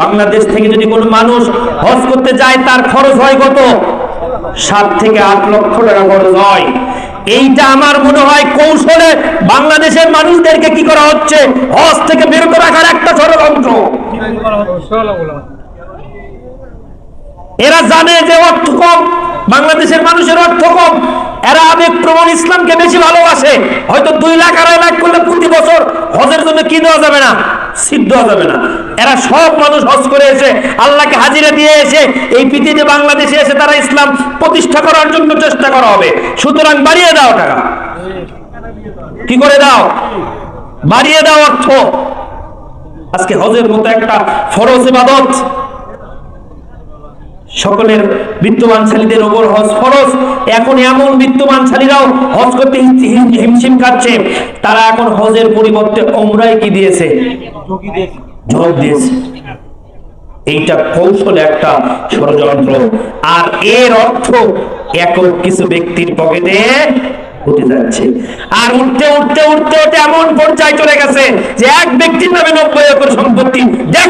বাংলাদেশ থেকে যদি কোনো মানুষ হজ করতে যায়, তার খরচ হয় কত? সাত থেকে আট লক্ষ টাকা খরচ হয়। এইটা আমার মনে হয় কৌশলে বাংলাদেশের মানুষদেরকে কি করা হচ্ছে? হজ থেকে বিরত রাখার একটা ষড়যন্ত্র। এরা জানে যে অর্থ কম, বাংলাদেশের মানুষের অর্থ কম। এরা আবেগ প্রবণ ইসলামকে বেশি ভালোবাসে। হয়তো দুই লাখ, আড়াই লাখ করলে প্রতি বছর হজের জন্য কি দেওয়া যাবে না? সিদ্ধ যাবে না। এরা সব মানুষ হজ করে এসে আল্লাহকে হাজিরা দিয়ে এসে এই পৃথিবীতে বাংলাদেশে এসে তারা ইসলাম প্রতিষ্ঠা করার জন্য চেষ্টা করা হবে। সুতরাং বাড়িয়ে দাও টাকা। কি করে দাও? বাড়িয়ে দাও অর্থ। আজকে হজের মতো একটা ফরজ ইবাদত। সকলের বিত্তবানশালীদের ওপর হজ ফরজ। এখন এমন বিত্তবানশালীরাও হজ করতে হিম- হিম- হিমশিম খাচ্ছে। তারা এখন হজের পরিবর্তে ওমরাই কি দিয়েছে? যোগ দিয়েছে। এইটা কৌশলে একটা ষড়যন্ত্র। আর এর অর্থ একক কিছু ব্যক্তির পকেটে উঠে যাচ্ছে। আর উঠতে উঠতে উঠতে উঠতে এমন পর্যায়ে চলে গেছে যে এক ব্যক্তির নামে নব্বই একর সম্পত্তি নাই